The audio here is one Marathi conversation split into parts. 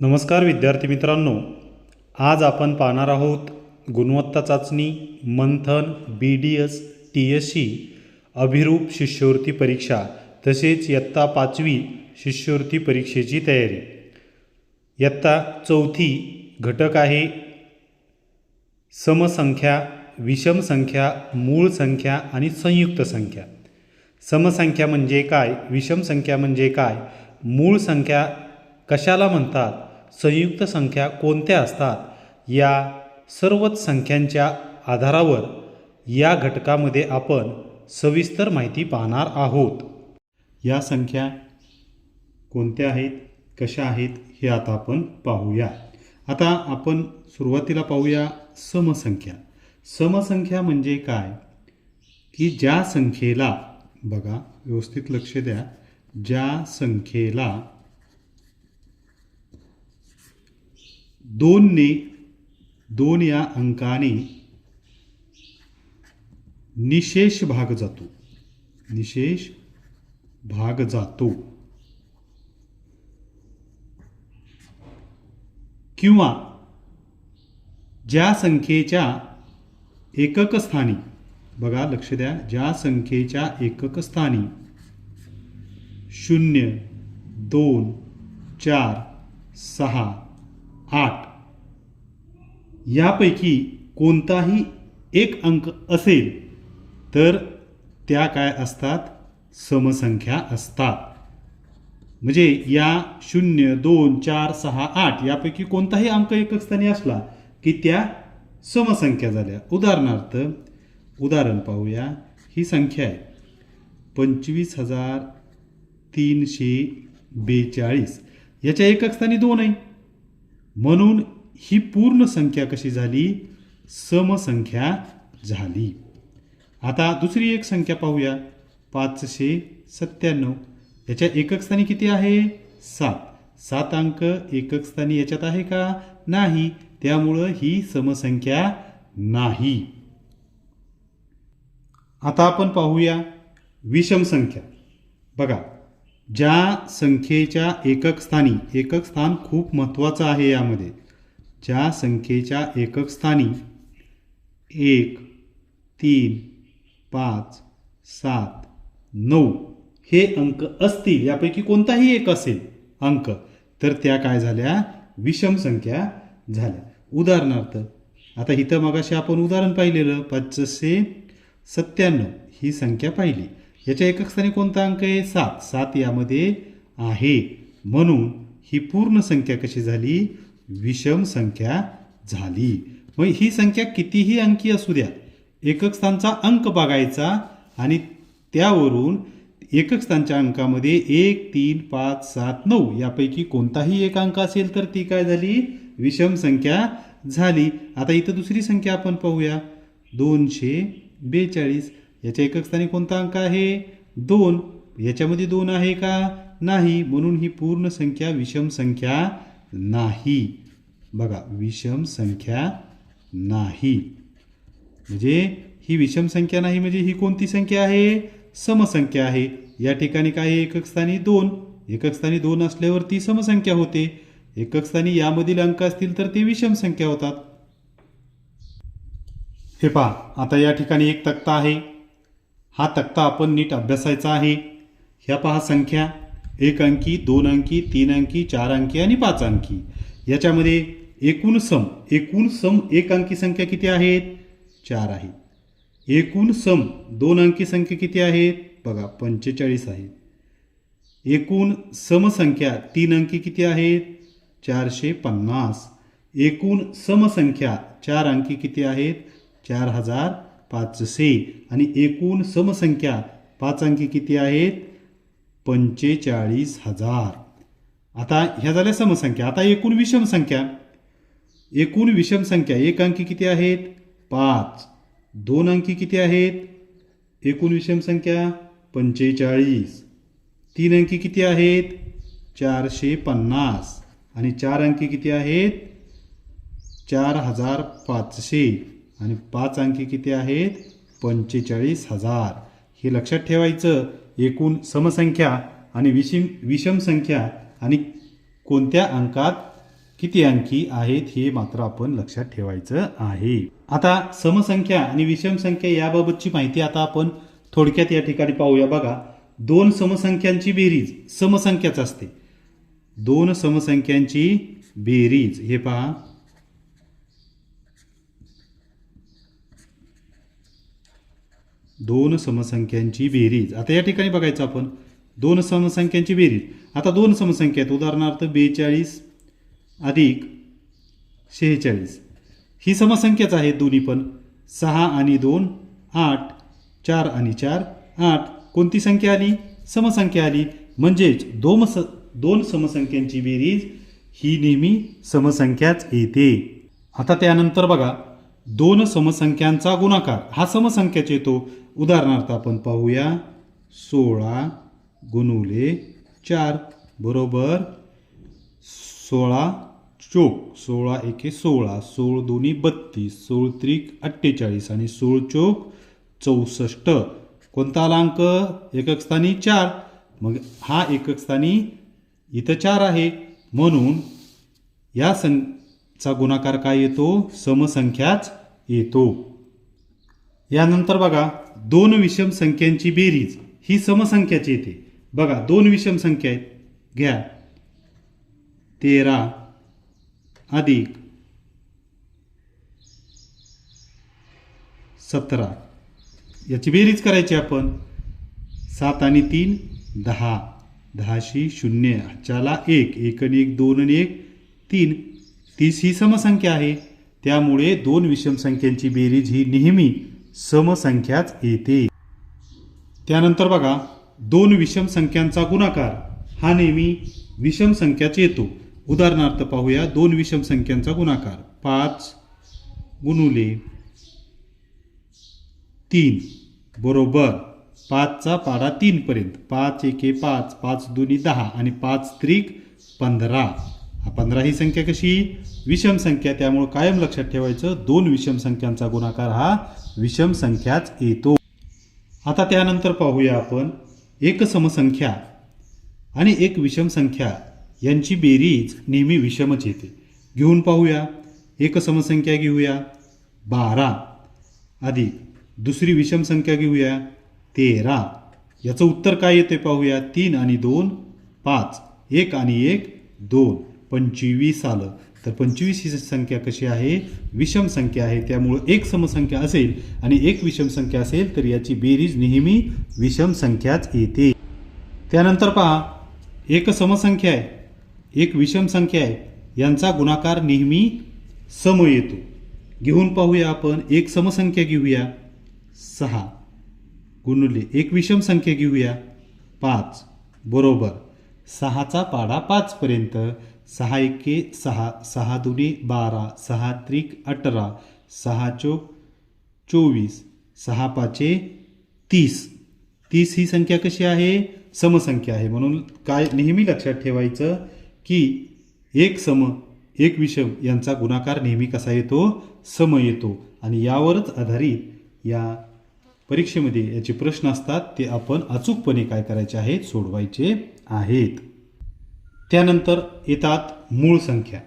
नमस्कार विद्यार्थी मित्रांनो आज आपण पाहणार आहोत गुणवत्ता चाचणी Manthan B D S T S C Abhiroop शिष्यवृत्ती परीक्षा तसेच इयत्ता पाचवी शिष्यवृत्ती परीक्षेची तयारी. इयत्ता चौथी घटक आहे समसंख्या विषम संख्या मूळ संख्या आणि संयुक्त संख्या. समसंख्या म्हणजे काय? विषम संख्या म्हणजे काय? मूळ संख्या कशाला म्हणतात? संयुक्त संख्या कोणत्या असतात? या सर्वच संख्यांच्या आधारावर या घटकामध्ये आपण सविस्तर माहिती पाहणार आहोत. या संख्या कोणत्या आहेत? कशा आहेत? हे आता आपण पाहूया. आता आपण सुरुवातीला पाहूया समसंख्या. समसंख्या म्हणजे काय? की ज्या संख्येला बघा व्यवस्थित लक्ष द्या. ज्या संख्येला दोनने दोन या अंकाने निशेष भाग जातो. निशेष भाग जातो. किंवा ज्या संख्येच्या एकक स्थानी बघा लक्ष द्या ज्या संख्येच्या एकक स्थानी शून्य दोन चार सहा आठ यापैकी कोणताही एक अंक असेल तर त्या काय असतात? समसंख्या असतात. म्हणजे या शून्य दोन चार सहा आठ यापैकी कोणताही अंक एकस्थानी असला की त्या समसंख्या झाल्या. उदाहरणार्थ उदाहरण पाहूया. ही संख्या आहे. पंचवीस हजार तीनशे बेचाळीस. याच्या एकक स्थानी दोन आहे. म्हणून ही पूर्ण संख्या कशी झाली? समसंख्या झाली. आता दुसरी एक संख्या पाहूया. पाचशे सत्त्याण्णव. याच्या एकक स्थानी किती आहे? सात. सात अंक एकक स्थानी याच्यात आहे का? नाही. त्यामुळं ही समसंख्या नाही. आता आपण पाहूया विषम संख्या. बघा ज्या संख्येच्या एकक स्थानी एकक स्थान खूप महत्त्वाचं आहे यामध्ये. ज्या संख्येच्या एकक स्थानी एक तीन पाच सात नऊ हे अंक असतील यापैकी कोणताही एक असेल अंक तर त्या काय झाल्या? विषम संख्या झाल्या. उदाहरणार्थ आता इथं मगाशी आपण उदाहरण पाहिलेलं पाचशे सत्त्याण्णव ही संख्या पाहिली. याच्या एकक स्थानी कोणता अंक आहे? सात. सात यामध्ये आहे. म्हणून ही पूर्ण संख्या कशी झाली? विषम संख्या झाली. मग ही संख्या कितीही अंकी असू द्या एकक स्थानचा अंक बघायचा आणि त्यावरून एकक स्थानच्या अंकामध्ये एक तीन पाच सात नऊ यापैकी कोणताही एक अंक असेल तर ती काय झाली? विषम संख्या झाली. आता इथं दुसरी संख्या आपण पाहूया. दोनशे बेचाळीस याच्या एकक स्थानी कोणता अंक आहे? दोन. याच्यामध्ये दोन आहे का? नाही. म्हणून ही पूर्ण संख्या विषम संख्या नाही. बघा विषम संख्या नाही. म्हणजे ही विषम संख्या नाही म्हणजे ही कोणती संख्या आहे? समसंख्या आहे. या ठिकाणी काय आहे? एकक स्थानी दोन. एकक स्थानी दोन असल्यावर ती समसंख्या होते. एकक स्थानी यामधील अंक असतील तर ते विषम संख्या होतात. हे पहा आता या ठिकाणी एक तक्ता आहे. हा तक्ता आपण नीट अभ्यासायचा आहे. ह्या पहा संख्या. एक अंकी दोन अंकी तीन अंकी चार अंकी आणि पाच अंकी. याच्यामध्ये एकूण सम एकूण सम एक अंकी संख्या किती आहेत? चार आहेत एकूण सम दोन अंकी संख्या किती आहेत? बघा पंचेचाळीस आहेत एकूण समसंख्या तीन अंकी किती आहेत? चारशे पन्नास. एकूण समसंख्या चार अंकी किती आहेत? चार हजार पाचशे आणि एकूण समसंख्या पाच अंकी किती आहेत? पंचेचाळीस हजार. आता ह्या झाल्या समसंख्या. आता एकूण विषम संख्या. एकूण विषम संख्या. एक अंकी किती आहेत? पाच. दोन अंकी किती आहेत? एकूण विषम संख्या पंचेचाळीस. तीन अंकी किती आहेत? चारशे पन्नास. आणि चार अंकी किती आहेत? चार हजार पाचशे. आणि पाच अंकी किती आहेत? पंचेचाळीस हजार. हे लक्षात ठेवायचं एकूण समसंख्या आणि विषम विषम संख्या आणि कोणत्या अंकात किती अंकी आहेत हे मात्र आपण लक्षात ठेवायचं आहे. आता समसंख्या आणि विषम संख्या याबाबतची माहिती आता आपण थोडक्यात या ठिकाणी पाहूया. बघा दोन समसंख्यांची बेरीज समसंख्याच असते. दोन समसंख्यांची बेरीज. हे पहा. दोन समसंख्यांची बेरीज. आता या ठिकाणी बघायचं आपण. दोन समसंख्यांची बेरीज. आता दोन समसंख्या आहेत. उदाहरणार्थ बेचाळीस अधिक शेहेचाळीस. ही समसंख्याच आहेत दोन्ही पण. सहा आणि दोन आठ चार आणि चार आठ. कोणती संख्या आली? समसंख्या आली. म्हणजेच दोन स दोन समसंख्यांची बेरीज ही नेहमी समसंख्याच येते. आता त्यानंतर बघा. दोन समसंख्यांचा गुणाकार. हा समसंख्याच येतो उदाहरणार्थ आपण पाहूया. सोळा गुणुले चार. बरोबर. सोळा चोक. सोळा एके सोळा. सोळ दोन्ही बत्तीस. सोळ त्रिक अठ्ठेचाळीस आणि सोळ चोक चौसष्ट. कोणता आला अंक एकक स्थानी चार. मग हा एकक स्थानी इथं चार आहे. म्हणून या सं चा गुणाकार काय येतो? समसंख्याच येतो. यानंतर बघा दोन विषम संख्यांची बेरीज ही समसंख्याची येते. बघा दोन विषम संख्या आहेत. घ्या. तेरा अधिक सतरा. याची बेरीज करायची आपण. सात आणि तीन दहा. दहाशी शून्य. ह्याच्याला एक. एक आणि एक दोन आणि एक तीन. तीस ही समसंख्या आहे. त्यामुळे दोन विषम संख्यांची बेरीज ही नेहमी समसंख्याच येते. त्यानंतर बघा दोन विषम संख्यांचा गुणाकार. हा नेहमी विषम संख्याच येतो. उदाहरणार्थ पाहूया दोन विषम संख्यांचा गुणाकार. पाच गुणुले तीन. बरोबर. पाचचा पाडा तीनपर्यंत. पाच एके पाच. पाच दोन्ही दहा. आणि पाच त्रिक पंधरा. पंधरा ही संख्या कशी? विषम संख्या. त्यामुळं कायम लक्षात ठेवायचं दोन विषम संख्यांचा गुणाकार हा विषम संख्याच येतो. आता त्यानंतर पाहूया आपण एक समसंख्या आणि एक विषम संख्या. यांची बेरीज नेहमी विषमच येते. घेऊन पाहूया. एक समसंख्या घेऊया. बारा. अधिक दुसरी विषम संख्या घेऊया. तेरा. याचं उत्तर काय येते पाहूया? तीन आणि दोन पाच. एक आणि एक दोन. पंचवीस आलं. तर पंचवीस ही संख्या कशी आहे? विषम संख्या आहे. त्यामुळं एक समसंख्या असेल आणि एक विषम संख्या असेल तर याची बेरीज नेहमी विषम संख्याच येते. त्यानंतर पहा एक समसंख्या आहे एक विषम संख्या आहे. यांचा गुणाकार नेहमी सम येतो. घेऊन पाहूया आपण एक समसंख्या घेऊया. सहा. गुणुले एक विषम संख्या घेऊया. पाच. बरोबर. सहाचा पाडा पाचपर्यंत. सहा एके सहा सहा दुने बारा सहा त्रिक अठरा सहा चोक चोवीस सहा पाचे तीस. तीस ही संख्या कशी आहे? समसंख्या आहे. म्हणून काय नेहमी लक्षात ठेवायचं की एक सम एक विषम यांचा गुणाकार नेहमी कसा येतो? सम येतो. आणि यावरच आधारित या परीक्षेमध्ये याचे प्रश्न असतात ते आपण अचूकपणे काय करायचे आहेत? सोडवायचे आहेत. त्यानंतर येतात मूळ संख्या.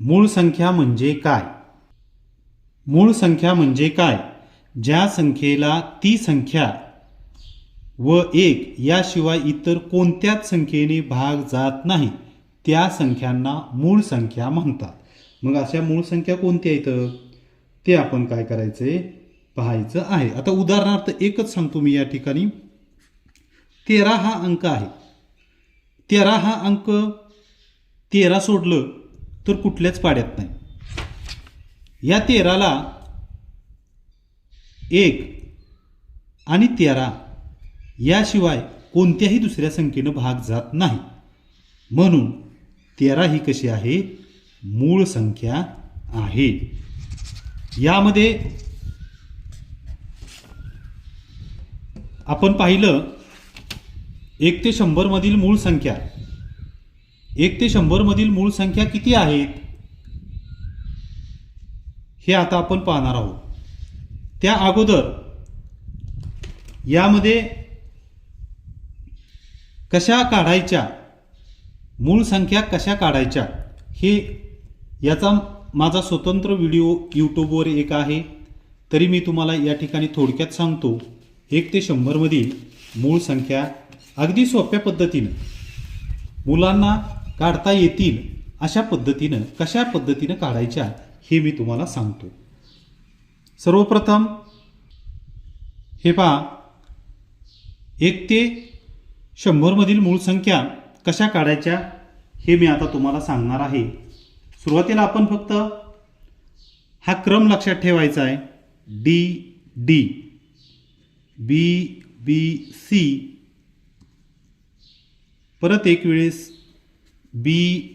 मूळ संख्या म्हणजे काय? मूळ संख्या म्हणजे काय? ज्या संख्येला ती संख्या व एक याशिवाय इतर कोणत्याच संख्येने भाग जात नाही त्या संख्यांना मूळ संख्या म्हणतात. मग अशा मूळ संख्या कोणत्या आहेत ते आपण काय करायचे? पाहायचं आहे. आता उदाहरणार्थ एकच सांगतो मी या ठिकाणी. तेरा हा अंक आहे. तेरा हा अंक तेरा सोडलं तर कुठल्याच पाड्यात नाही. या तेराला एक आणि तेरा याशिवाय कोणत्याही दुसऱ्या संख्येनं भाग जात नाही. म्हणून तेरा ही कशी आहे? मूळ संख्या आहे. यामध्ये आपण पाहिलं एक ते शंभरमधील मूळ संख्या. एक ते शंभरमधील मूळ संख्या किती आहेत? हे आता आपण पाहणार आहोत. त्या अगोदर यामध्ये कशा काढायच्या? मूळ संख्या कशा काढायच्या? हे याचा माझा स्वतंत्र व्हिडिओ यूट्यूबवर एक आहे. तरी मी तुम्हाला या ठिकाणी थोडक्यात सांगतो. एक ते शंभरमधील मूळ संख्या अगदी सोप्या पद्धतीनं. मुलांना काढता येतील अशा पद्धतीनं कशा पद्धतीनं काढायच्या हे मी तुम्हाला सांगतो. सर्वप्रथम हे पहा. एक ते शंभरमधील मूळ संख्या कशा काढायच्या हे मी आता तुम्हाला सांगणार आहे. सुरुवातीला आपण फक्त हा क्रम लक्षात ठेवायचा आहे. D D. B B C. परत एक वेळेस बी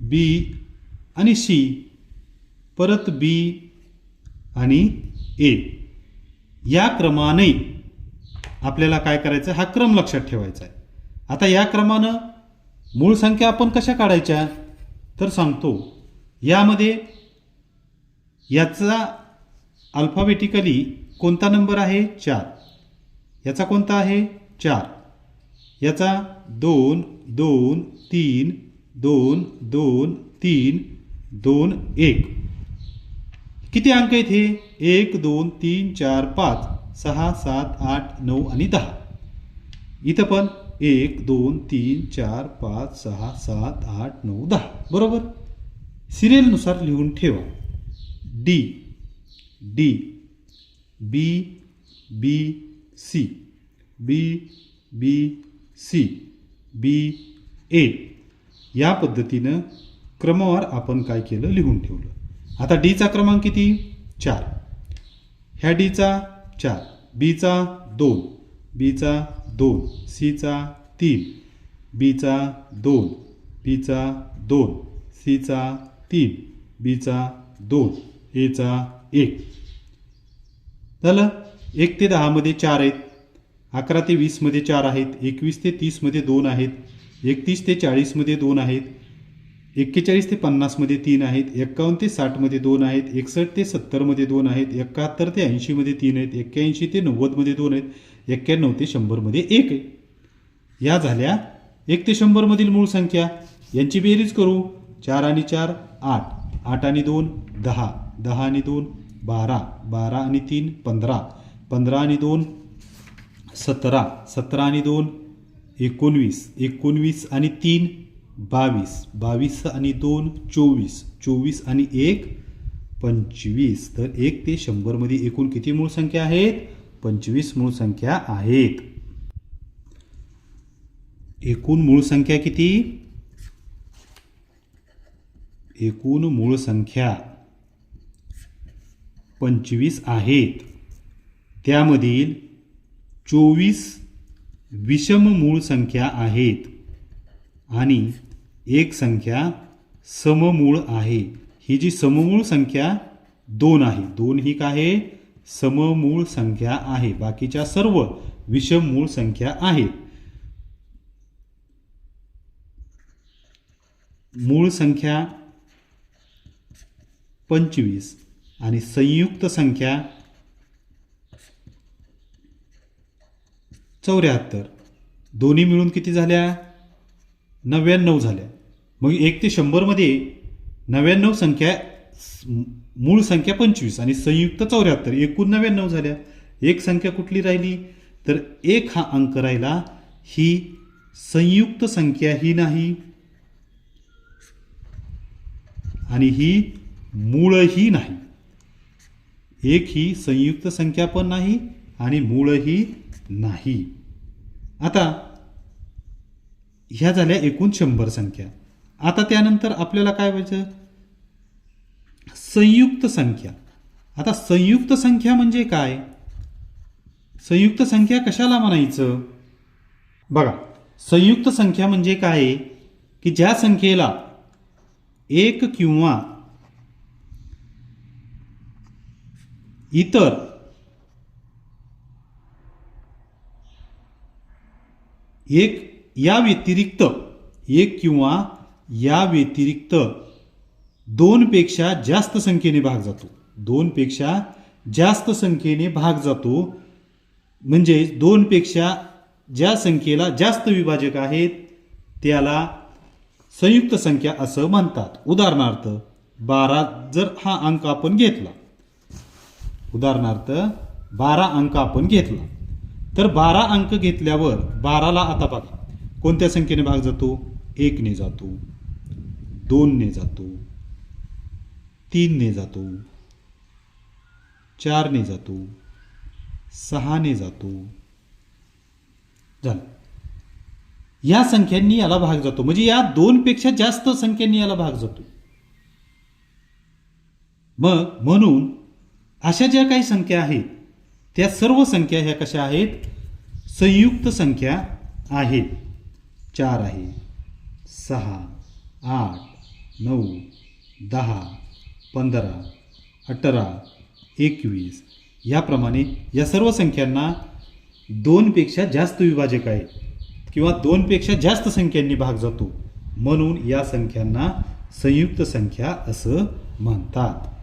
बी आणि सी परत बी आणि ए या क्रमाने आपल्याला काय करायचं? हा क्रम लक्षात ठेवायचा आहे. आता या क्रमानं मूळ संख्या आपण कशा काढायच्या? तर सांगतो. यामध्ये याचा अल्फाबेटिकली कोणता नंबर आहे? चार. याचा कोणता आहे? चार. याचा दोन दोन तीन दोन दोन तीन दोन एक. किती अंक आहेत हे? एक दोन तीन चार पाच सहा सात आठ नऊ आणि दहा. इथं पण एक दोन तीन चार पाच सहा सात आठ नऊ दहा. बरोबर? सिरियलनुसार लिहून ठेवा. D. D. B. B. C. B. B. C B A या पद्धतीनं क्रमवार आपण काय केलं? लिहून ठेवलं. आता डीचा क्रमांक किती? चार. ह्या डीचा चार. बीचा दोन. बीचा दोन. सीचा तीन. बीचा दोन. बीचा दोन. सीचा तीन. बीचा दोन. एचा एक. झालं? एक ते दहामध्ये चार आहेत. अकरा ते वीसमध्ये चार आहेत एकवीस ते तीसमध्ये दोन आहेत एकतीस ते चाळीसमध्ये दोन आहेत एक्केचाळीस ते पन्नासमध्ये तीन आहेत एक्कावन्न ते साठमध्ये दोन आहेत एकसष्ट ते सत्तरमध्ये दोन आहेत एकाहत्तर ते ऐंशीमध्ये तीन आहेत एक्क्याऐंशी ते नव्वदमध्ये दोन आहेत एक्क्याण्णव ते शंभरमध्ये एक आहे. या झाल्या एक ते शंभरमधील मूळ संख्या. यांची बेरीज करू. चार आणि चार आठ. आठ आणि दोन दहा. दहा आणि दोन बारा. बारा आणि तीन पंधरा. पंधरा आणि दोन सतरा सतरा आणि दोन एकोणवीस एकोणवीस आणि तीन बावीस बावीस आणि दोन चोवीस चोवीस आणि एक पंचवीस. तर एक ते शंभरमध्ये एकूण किती मूळ संख्या आहेत? पंचवीस मूळ संख्या आहेत. एकूण मूळ संख्या किती? एकूण मूळ संख्या पंचवीस आहेत. त्यामधील चोवीस विषम मूळ संख्या आहेत आणि एक संख्या सममूळ आहे. ही जी सममूळ संख्या दोन आहे. दोन ही काय आहे? सममूळ संख्या आहे. बाकीच्या सर्व विषम मूळ संख्या आहेत. मूळ संख्या पंचवीस आणि संयुक्त संख्या चौऱ्याहत्तर. दोन्ही मिळून किती झाल्या? नव्याण्णव झाल्या. मग एक ते शंभरमध्ये नव्याण्णव संख्या मूळ संख्या पंचवीस आणि संयुक्त चौऱ्याहत्तर. एकूण नव्याण्णव झाल्या. एक संख्या कुठली राहिली? तर एक हा अंक राहिला. ही संयुक्त संख्या ही नाही. आणि ही मूळही नाही. एक ही संयुक्त संख्या पण नाही आणि मूळही नाही. आता ह्या झाल्या एकूण शंभर संख्या. आता त्यानंतर आपल्याला काय व्हायचं? संयुक्त संख्या. आता संयुक्त संख्या म्हणजे काय? संयुक्त संख्या कशाला म्हणायचं? बघा संयुक्त संख्या म्हणजे काय? आहे की ज्या संख्येला एक किंवा इतर एक या व्यतिरिक्त एक किंवा या व्यतिरिक्त दोनपेक्षा जास्त संख्येने भाग जातो. दोनपेक्षा जास्त संख्येने भाग जातो. म्हणजे दोनपेक्षा ज्या संख्येला जास्त विभाजक आहेत त्याला संयुक्त संख्या असं म्हणतात. उदाहरणार्थ बारा जर हा अंक आपण घेतला. उदाहरणार्थ बारा अंक आपण घेतला. तर बारा अंक घेतल्यावर बाराला आता बघा. कोणत्या संख्येने भाग जातो? एकने जातो. दोनने जातो. तीनने जातो. चारने जातो. सहाने जातो. झालं. या संख्यांनी याला भाग जातो. म्हणजे या दोनपेक्षा जास्त संख्यांनी याला भाग जातो. मग म्हणून अशा ज्या काही संख्या आहेत त्या सर्व संख्या ह्या कशा आहेत? संयुक्त संख्या आहेत. चार आहे. सहा आठ नऊ दहा पंधरा अठरा एकवीस. याप्रमाणे या सर्व संख्यांना दोनपेक्षा जास्त विभाजक आहेत किंवा दोनपेक्षा जास्त संख्यांनी भाग जातो. म्हणून या संख्यांना संयुक्त संख्या असं म्हणतात.